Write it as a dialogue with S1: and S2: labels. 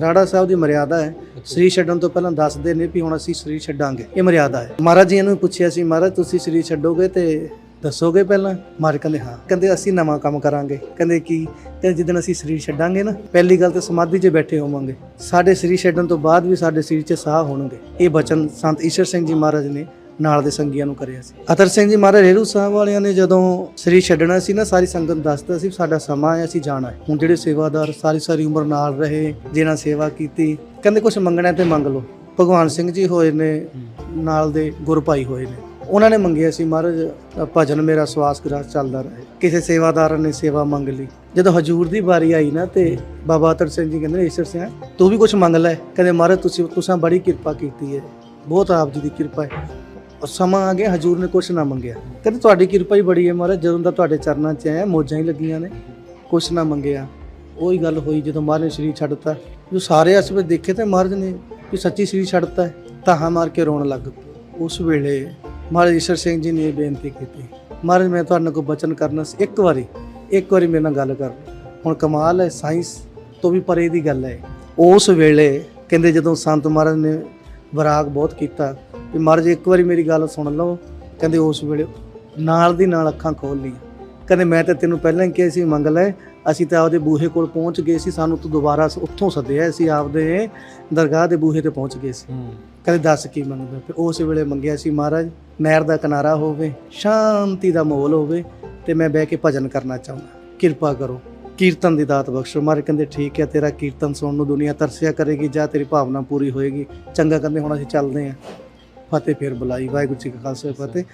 S1: ਰਾੜਾ ਸਾਹਿਬ ਦੀ ਮਰਿਆਦਾ ਹੈ। ਸਰੀਰ ਛੱਡਣ ਤੋਂ ਪਹਿਲਾਂ ਦੱਸਦੇ ਨੇ ਵੀ ਹੁਣ ਅਸੀਂ ਸਰੀਰ ਛੱਡਾਂਗੇ। ਇਹ ਮਰਿਆਦਾ ਹੈ। ਮਹਾਰਾਜ ਜੀ ਨੂੰ ਪੁੱਛਿਆ ਸੀ, ਮਹਾਰਾਜ, ਤੁਸੀਂ ਸਰੀਰ ਛੱਡੋਗੇ ਤੇ ਦੱਸੋਗੇ ਪਹਿਲਾਂ? ਮਹਾਰਾਜ ਕਹਿੰਦੇ, ਹਾਂ। ਕਹਿੰਦੇ, ਅਸੀਂ ਨਵਾਂ ਕੰਮ ਕਰਾਂਗੇ। ਕਹਿੰਦੇ ਕੀ ਕਹਿੰਦੇ ਜਿੱਦਣ ਅਸੀਂ ਸਰੀਰ ਛੱਡਾਂਗੇ ਨਾ, ਪਹਿਲੀ ਗੱਲ ਤਾਂ ਸਮਾਧੀ 'ਚ ਬੈਠੇ ਹੋਵਾਂਗੇ। ਸਾਡੇ ਸਰੀਰ ਛੱਡਣ ਤੋਂ ਬਾਅਦ ਵੀ ਸਾਡੇ ਸਰੀਰ 'ਚ ਸਾਹ ਹੋਣਗੇ। ਇਹ ਬਚਨ ਸੰਤ ਈਸ਼ਰ ਸਿੰਘ ਜੀ ਮਹਾਰਾਜ ਨੇ ਨਾਲ ਦੇ ਸੰਗੀਆਂ ਨੂੰ ਕਰਿਆ ਸੀ। ਅਤਰ ਸਿੰਘ ਜੀ ਮਹਾਰਾਜ, ਰੇਰੂ ਸਾਹਿਬ ਵਾਲਿਆਂ ਨੇ ਜਦੋਂ ਸਰੀਰ ਛੱਡਣਾ ਸੀ ਨਾ, ਸਾਰੀ ਸੰਗਤ ਨੂੰ ਦੱਸਦਾ ਸੀ ਸਾਡਾ ਸਮਾਂ ਹੈ, ਅਸੀਂ ਜਾਣਾ ਹੈ। ਹੁਣ ਜਿਹੜੇ ਸੇਵਾਦਾਰ ਸਾਰੀ ਸਾਰੀ ਉਮਰ ਨਾਲ ਰਹੇ, ਜਿਨ੍ਹਾਂ ਸੇਵਾ ਕੀਤੀ, ਕਹਿੰਦੇ ਕੁਝ ਮੰਗਣਾ ਤੇ ਮੰਗ ਲਓ। ਭਗਵਾਨ ਸਿੰਘ ਜੀ ਹੋਏ ਨੇ, ਨਾਲ ਦੇ ਗੁਰੂ ਭਾਈ ਹੋਏ ਨੇ। ਉਹਨਾਂ ਨੇ ਮੰਗਿਆ ਸੀ, ਮਹਾਰਾਜ, ਭਜਨ ਮੇਰਾ ਸਵਾਸ ਗ੍ਰਾਸ ਚੱਲਦਾ ਰਹੇ। ਕਿਸੇ ਸੇਵਾਦਾਰ ਨੇ ਸੇਵਾ ਮੰਗ ਲਈ। ਜਦੋਂ ਹਜੂਰ ਦੀ ਵਾਰੀ ਆਈ ਨਾ ਤੇ ਬਾਬਾ ਅਤਰ ਸਿੰਘ ਜੀ ਕਹਿੰਦੇ ਈਸ਼ਰ ਸਿੰਘ, ਤੂੰ ਵੀ ਕੁਝ ਮੰਗ ਲੈ। ਕਹਿੰਦੇ, ਮਹਾਰਾਜ, ਤੁਸੀਂ ਤੁਸੀਂ ਬੜੀ ਕਿਰਪਾ ਕੀਤੀ ਹੈ। ਬਹੁਤ ਆਪ ਜੀ ਦੀ ਕਿਰਪਾ ਹੈ। ਸਮਾਂ ਆ ਗਿਆ, ਹਜੂਰ ਨੇ ਕੁਛ ਨਾ ਮੰਗਿਆ। ਕਹਿੰਦੇ ਤੁਹਾਡੀ ਕਿਰਪਾ ਹੀ ਬੜੀ ਹੈ ਮਹਾਰਾਜ, ਜਦੋਂ ਦਾ ਤੁਹਾਡੇ ਚਰਨਾਂ 'ਚ ਆਇਆ, ਮੋਜਾਂ ਹੀ ਲੱਗੀਆਂ ਨੇ, ਕੁਛ ਨਾ ਮੰਗਿਆ। ਉਹੀ ਗੱਲ ਹੋਈ ਜਦੋਂ ਮਹਾਰਾਜ ਨੇ ਸਰੀਰ ਛੱਡਤਾ ਜੋ ਸਾਰੇ ਅਸਵੇ ਦੇਖੇ ਤੇ ਮਹਾਰਾਜ ਨੇ ਕਿ ਸੱਚੀ ਸਰੀਰ ਛੱਡਤਾ ਹੈ ਤਾਹਾਂ ਮਾਰ ਕੇ ਰੋਣ ਲੱਗ ਪਏ। ਉਸ ਵੇਲੇ ਮਹਾਰਾਜ ਈਸ਼ਰ ਸਿੰਘ ਜੀ ਨੇ ਇਹ ਬੇਨਤੀ ਕੀਤੀ, ਮਹਾਰਾਜ, ਮੈਂ ਤੁਹਾਨੂੰ ਕੋ ਬਚਨ ਕਰਨਾ ਸੀ? ਇੱਕ ਵਾਰੀ ਇੱਕ ਵਾਰੀ ਮੇਰੇ ਨਾਲ ਗੱਲ ਕਰ। ਹੁਣ ਕਮਾਲ ਹੈ, ਸਾਇੰਸ ਤੋਂ ਵੀ ਪਰੇ ਦੀ ਗੱਲ ਹੈ। ਉਸ ਵੇਲੇ ਕਹਿੰਦੇ ਜਦੋਂ ਸੰਤ ਮਹਾਰਾਜ ਨੇ ਵਿਰਾਗ ਬਹੁਤ ਕੀਤਾ। ਵੀ ਮਹਾਰਾਜ ਇੱਕ ਵਾਰੀ ਮੇਰੀ ਗੱਲ ਸੁਣ ਲਓ। ਕਹਿੰਦੇ ਉਸ ਵੇਲੇ ਨਾਲ ਦੀ ਨਾਲ ਅੱਖਾਂ ਖੋਲ ਲਈਆਂ। ਕਹਿੰਦੇ ਮੈਂ ਤਾਂ ਤੈਨੂੰ ਪਹਿਲਾਂ ਹੀ ਕਿਹਾ ਸੀ ਮੰਗ ਲੈ। ਅਸੀਂ ਤਾਂ ਆਪਦੇ ਬੂਹੇ ਕੋਲ ਪਹੁੰਚ ਗਏ ਸੀ। ਸਾਨੂੰ ਤੂੰ ਦੁਬਾਰਾ ਉੱਥੋਂ ਸੱਦਿਆ। ਅਸੀਂ ਆਪਦੇ ਦਰਗਾਹ ਦੇ ਬੂਹੇ ਤੇ ਪਹੁੰਚ ਗਏ ਸੀ। ਕਹਿੰਦੇ ਦੱਸ ਕੀ ਮੰਗਦਾ? ਫਿਰ ਉਸ ਵੇਲੇ ਮੰਗਿਆ ਸੀ ਮਹਾਰਾਜ ਨਹਿਰ ਦਾ ਕਿਨਾਰਾ ਹੋਵੇ ਸ਼ਾਂਤੀ ਦਾ ਮਾਹੌਲ ਹੋਵੇ ਤੇ ਮੈਂ ਬਹਿ ਕੇ ਭਜਨ ਕਰਨਾ ਚਾਹੁੰਦਾ। ਕਿਰਪਾ ਕਰੋ। ਕੀਰਤਨ ਦੀ ਦਾਤ ਬਖਸ਼ੋ। ਮਾਰੇ ਕਹਿੰਦੇ, ਠੀਕ ਹੈ, ਤੇਰਾ ਕੀਰਤਨ ਸੁਣਨ ਨੂੰ ਦੁਨੀਆ ਤਰਸਿਆ ਕਰੇਗੀ, ਜਾਂ ਤੇਰੀ ਭਾਵਨਾ ਪੂਰੀ ਹੋਏਗੀ। ਚੰਗਾ ਕਹਿੰਦੇ, ਹੁਣ ਅਸੀਂ ਚੱਲਦੇ ਹਾਂ। ਫਤਿਹ ਫਿਰ ਬੁਲਾਈ। ਵਾਹਿਗੁਰੂ ਜੀ ਕਾ ਖਾਲਸਾ, ਫਤਿਹ।